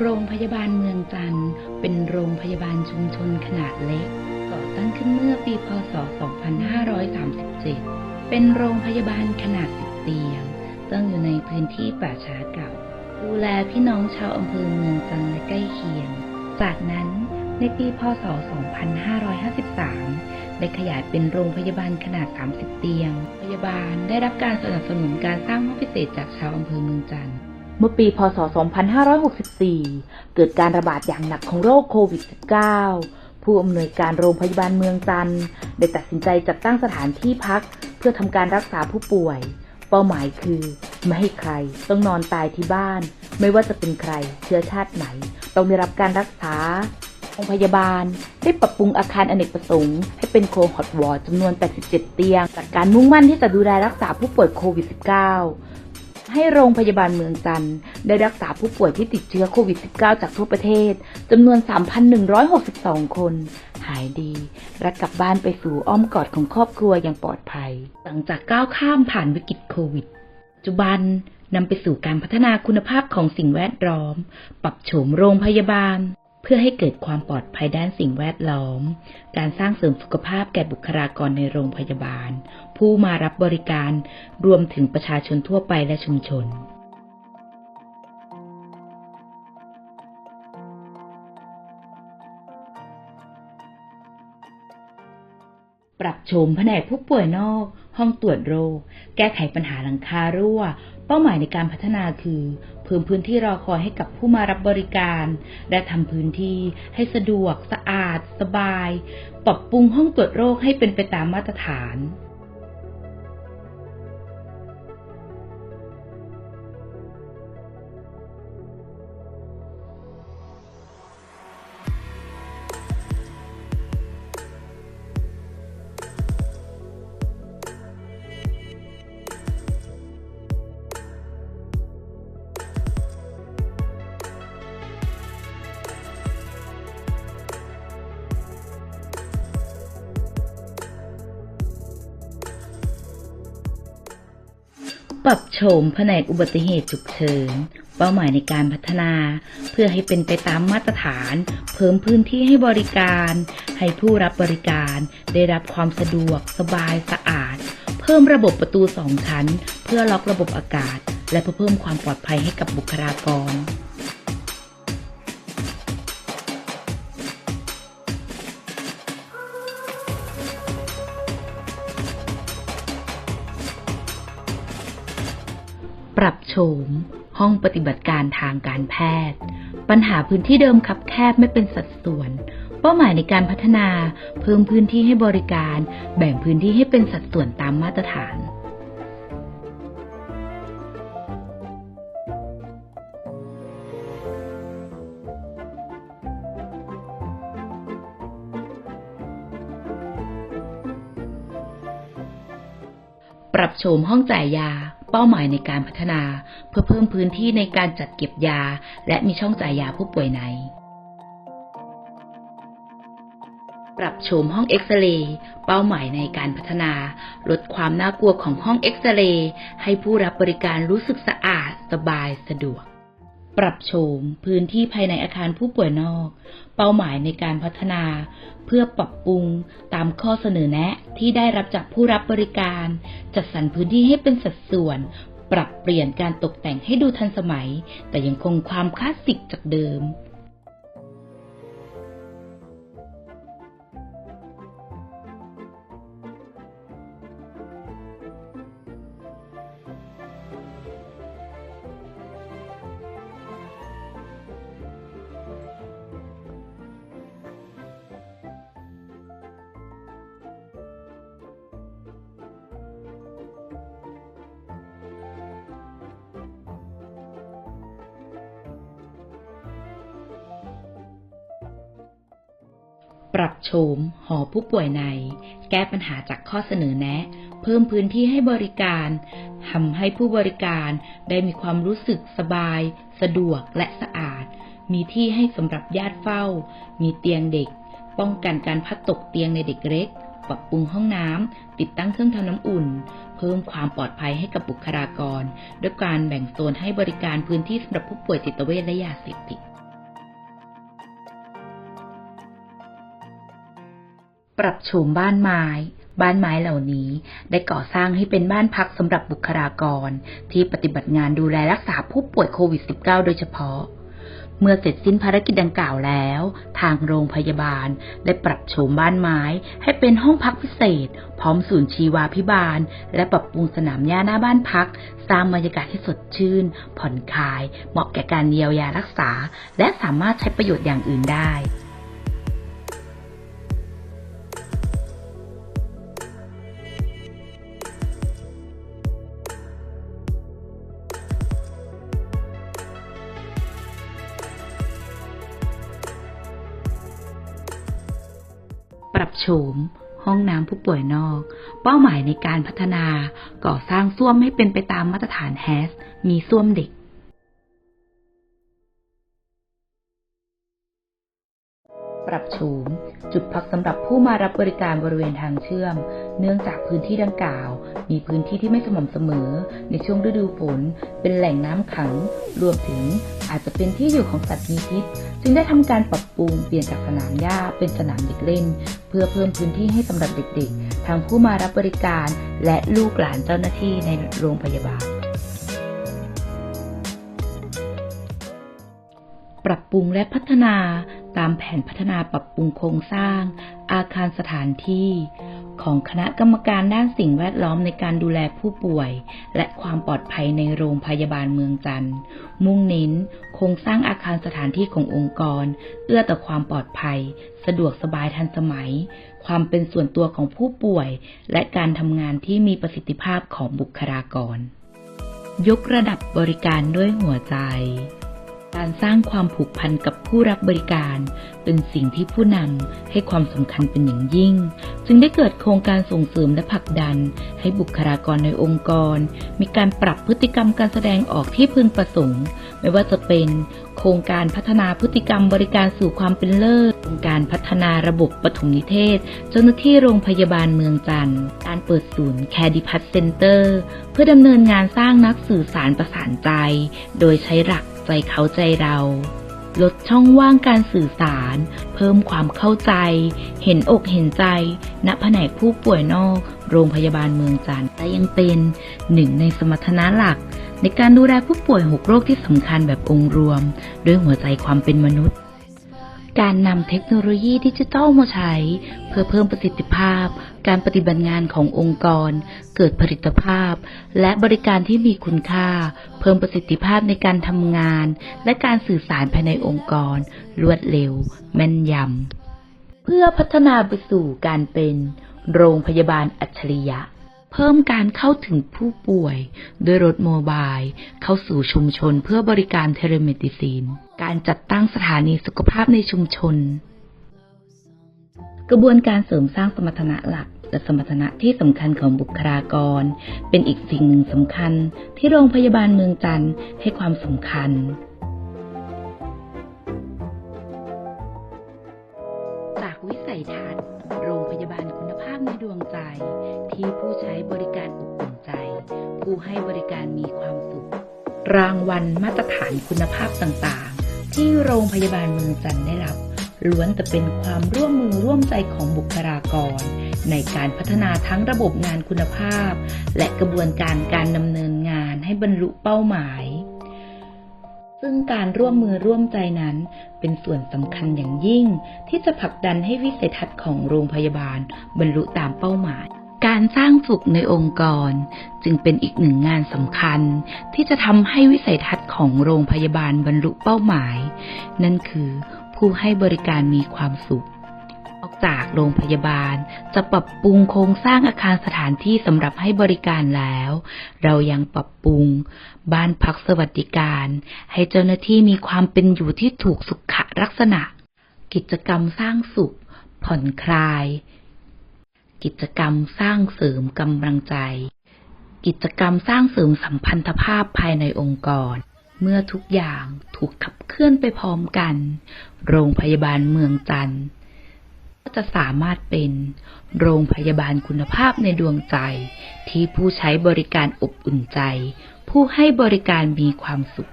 โรงพยาบาลเมืองจันทร์เป็นโรงพยาบาลชุมชนขนาดเล็ก ก่อตั้งขึ้นเมื่อปีพศ 2537 เป็นโรงพยาบาลขนาด 10 เตียง ตั้งอยู่ในพื้นที่ป่าช้าเก่า ดูแลพี่น้องชาวอำเภอเมืองจันทร์และใกล้เคียง จากนั้นในปีพศ 2553 ได้ขยายเป็นโรงพยาบาลขนาด 30 เตียง พยาบาลได้รับการสนับสนุนการสร้างห้องพิเศษจากชาวอำเภอเมืองจันทร์ มื่อปี พศ 2564 เกิดการระบาดอย่างหนักของโรคโควิด -19 ผู้อำนวยการโรงพยาบาลเมืองจันทร์ได้ตัดสินใจจัดตั้งสถานที่พัก เพื่อทำการรักษาผู้ป่วย เป้าหมายคือไม่ให้ใครต้องนอนตายที่บ้าน ไม่ว่าจะเป็นใครเชื้อชาติไหน ต้องได้รับการรักษาโรงพยาบาล ได้ปรับปรุงอาคารอเนกประสงค์ ให้เป็นโคฮอตวอร์ดจำนวน 87 เตียงจากการมุ่งมั่นที่จะดูแลรักษาผู้ป่วยโควิด -19 ให้โรงพยาบาลเมืองจันทร์ได้รักษาผู้ป่วยที่ติดเชื้อโควิด -19 จากทั่วประเทศจำนวน 3,162 คน หายดี และกลับบ้านไปสู่อ้อมกอดของครอบครัวอย่างปลอดภัย หลังจากก้าวข้ามผ่านวิกฤตโควิด ปัจจุบันนำไปสู่การพัฒนาคุณภาพของสิ่งแวดล้อม ปรับโฉมโรงพยาบาล เพื่อให้เกิดความปลอดภัยด้านสิ่งแวดล้อม การสร้างเสริมสุขภาพแก่บุคลากรในโรงพยาบาล ผู้มารับบริการรวมถึงประชาชนทั่วไปและชุมชน ปรับโฉมแผนกผู้ป่วยนอก ห้องตรวจโรค แก้ไขปัญหาหลังคารั่ว เป้าหมายในการพัฒนาคือ พิ่มพื้นที่รอคอยให้กับผู้มารับบริการ และทำพื้นที่ให้สะดวก สะอาด สบาย ปรับปรุงห้องตรวจโรคให้เป็นไปตามมาตรฐาน โฉมแผนกอุบัติเหตุฉุกเฉิน เป้าหมายในการพัฒนา เพื่อให้เป็นไปตามมาตรฐาน เพิ่มพื้นที่ให้บริการ ให้ผู้รับบริการ ได้รับความสะดวก สบายสะอาด เพิ่มระบบประตูสองชั้น เพื่อล็อกระบบอากาศ และเพื่อเพิ่มความปลอดภัยให้กับบุคลากร รับโฉม ห้องปฏิบัติการทางการแพทย์ ปัญหาพื้นที่เดิมคับแคบไม่เป็นสัดส่วน เป้าหมายในการพัฒนา เพิ่มพื้นที่ให้บริการ แบ่งพื้นที่ให้เป็นสัดส่วนตามมาตรฐานปรับโฉมห้องจ่ายยา เป้าหมายในการพัฒนา เพื่อเพิ่มพื้นที่ในการจัดเก็บยา และมีช่องจ่ายยาผู้ป่วยใน ปรับโฉมห้องเอ็กซเรย์เป้าหมายในการพัฒนา ลดความน่ากลัวของห้องเอ็กซเรย์ให้ผู้รับบริการรู้สึกสะอาด สบายสะดวก ปรับโฉมพื้นที่ภายในอาคารผู้ป่วยนอก เป้าหมายในการพัฒนา เพื่อปรับปรุงตามข้อเสนอแนะที่ได้รับจากผู้รับบริการ จัดสรรพื้นที่ให้เป็นสัดส่วน ปรับเปลี่ยนการตกแต่งให้ดูทันสมัย แต่ยังคงความคลาสสิกจากเดิม รับโฉมหอผู้ป่วยใน แก้ปัญหาจากข้อเสนอแนะ เพิ่มพื้นที่ให้บริการทำให้ผู้บริการได้มีความรู้สึกสบาย สะดวกและสะอาด มีที่ให้สำหรับญาติเฝ้า มีเตียงเด็ก ป้องกันการพัดตกเตียงในเด็กเล็ก ปรับปรุงห้องน้ำติดตั้งเครื่องทำน้ำอุ่น เพิ่มความปลอดภัยให้กับบุคลากร ด้วยการแบ่งโซนให้บริการพื้นที่สำหรับผู้ป่วยจิตเวชและยาเสพติด ปรับโฉมบ้านไม้ บ้านไม้เหล่านี้ ได้ก่อสร้างให้เป็นบ้านพักสำหรับบุคลากร ที่ปฏิบัติงานดูแลรักษาผู้ป่วยโควิด -19 โดยเฉพาะ เมื่อเสร็จสิ้นภารกิจดังกล่าวแล้ว ทางโรงพยาบาลได้ปรับโฉมบ้านไม้ ให้เป็นห้องพักพิเศษ พร้อมศูนย์ชีวาพิบาล และปรับปรุงสนามหญ้าหน้าบ้านพัก สร้างบรรยากาศที่สดชื่น ผ่อนคลาย เหมาะแก่การเยียวยารักษา และสามารถใช้ประโยชน์อย่างอื่นได้ โฉม ห้องน้ำผู้ป่วยนอก เป้าหมายในการพัฒนาก่อสร้างส้วมให้เป็นไปตามมาตรฐานแฮสมีส้วมเด็กปรับโฉมจุดพักสำหรับผู้มารับบริการบริเวณทางเชื่อม เนื่องจากพื้นที่ดังกล่าว มีพื้นที่ที่ไม่สม่ำเสมอ ในช่วงฤดูฝน เป็นแหล่งน้ำขัง รวมถึงอาจจะเป็นที่อยู่ของสัตว์มีพิษ จึงได้ทำการปรับปรุงเปลี่ยนจากสนามหญ้าเป็นสนามเด็กเล่น เพื่อเพิ่มพื้นที่ให้สำหรับเด็กๆ ทั้งผู้มารับบริการและลูกหลานเจ้าหน้าที่ในโรงพยาบาล ปรับปรุงและพัฒนาตามแผนพัฒนาปรับปรุงโครงสร้าง อาคารสถานที่ ของคณะกรรมการด้านสิ่งแวดล้อมในการดูแลผู้ป่วย และความปลอดภัยในโรงพยาบาลเมืองจันทร์ มุ่งเน้น โครงสร้างอาคารสถานที่ขององค์กร เอื้อต่อความปลอดภัย สะดวกสบายทันสมัย ความเป็นส่วนตัวของผู้ป่วย และการทำงานที่มีประสิทธิภาพของบุคลากร ยกระดับบริการด้วยหัวใจ การสร้างความผูกพันกับผู้รับบริการ เป็นสิ่งที่ผู้นำให้ความสำคัญเป็นอย่างยิ่ง จึงได้เกิดโครงการส่งเสริมและผลักดัน ให้บุคลากรในองค์กร มีการปรับพฤติกรรมการแสดงออกที่พึงประสงค์ ไม่ว่าจะเป็น โครงการพัฒนาพฤติกรรมบริการสู่ความเป็นเลิศโครงการพัฒนาระบบปฐมนิเทศ เจ้าหน้าที่โรงพยาบาลเมืองจันทร์การเปิดศูนย์แคดิพัทเซ็นเตอร์เพื่อดำเนินงานสร้างนักสื่อสารประสานใจ โดยใช้หลักใจเขาใจเรา ลดช่องว่างการสื่อสาร เพิ่มความเข้าใจ เห็นอกเห็นใจ ณแผนกผู้ป่วยนอก โรงพยาบาลเมืองจันทร์และยังเป็นหนึ่งในสมรรถนะหลัก ในการดูแลผู้ป่วยหกโรคที่สำคัญแบบองค์รวม ด้วยหัวใจความเป็นมนุษย์ การนำเทคโนโลยีดิจิทัลมาใช้ เพื่อเพิ่มประสิทธิภาพ การปฏิบัติงานขององค์กร เกิดผลิตภาพ และบริการที่มีคุณค่า เพิ่มประสิทธิภาพในการทำงาน และการสื่อสารภายในองค์กร รวดเร็ว แม่นยำเพื่อพัฒนาไปสู่การเป็นโรงพยาบาลอัจฉริยะ เพิ่มการเข้าถึงผู้ป่วยด้วยรถโมบาย เข้าสู่ชุมชนเพื่อบริการเทเลเมดิซีน การจัดตั้งสถานีสุขภาพในชุมชน กระบวนการเสริมสร้างสมรรถนะหลักและสมรรถนะที่สำคัญของบุคลากร เป็นอีกสิ่งหนึ่งสำคัญที่โรงพยาบาลเมืองจันทร์ให้ความสำคัญ รางวัลมาตรฐานคุณภาพต่างๆ ที่โรงพยาบาลเมืองจันทร์ได้รับ ล้วนแต่เป็นความร่วมมือร่วมใจของบุคลากร ในการพัฒนาทั้งระบบงานคุณภาพ และกระบวนการการดำเนินงานให้บรรลุเป้าหมายซึ่งการร่วมมือร่วมใจนั้น เป็นส่วนสำคัญอย่างยิ่ง ที่จะผลักดันให้วิสัยทัศน์ของโรงพยาบาล บรรลุตามเป้าหมาย การสร้างสุขในองค์กร จึงเป็นอีกหนึ่งงานสำคัญ ที่จะทำให้วิสัยทัศน์ของโรงพยาบาลบรรลุเป้าหมาย นั่นคือผู้ให้บริการมีความสุขนอกจากโรงพยาบาลจะปรับปรุงโครงสร้างอาคารสถานที่สำหรับให้บริการแล้ว เรายังปรับปรุง บ้านพักสวัสดิการ ให้เจ้าหน้าที่มีความเป็นอยู่ที่ถูกสุขลักษณะ กิจกรรมสร้างสุข ผ่อนคลาย กิจกรรมสร้างเสริมกำลังใจ กิจกรรมสร้างเสริมสัมพันธภาพภายในองค์กร เมื่อทุกอย่างถูกขับเคลื่อนไปพร้อมกัน โรงพยาบาลเมืองจันทร์ก็จะสามารถเป็น โรงพยาบาลคุณภาพในดวงใจ ที่ผู้ใช้บริการอบอุ่นใจ ผู้ให้บริการมีความสุข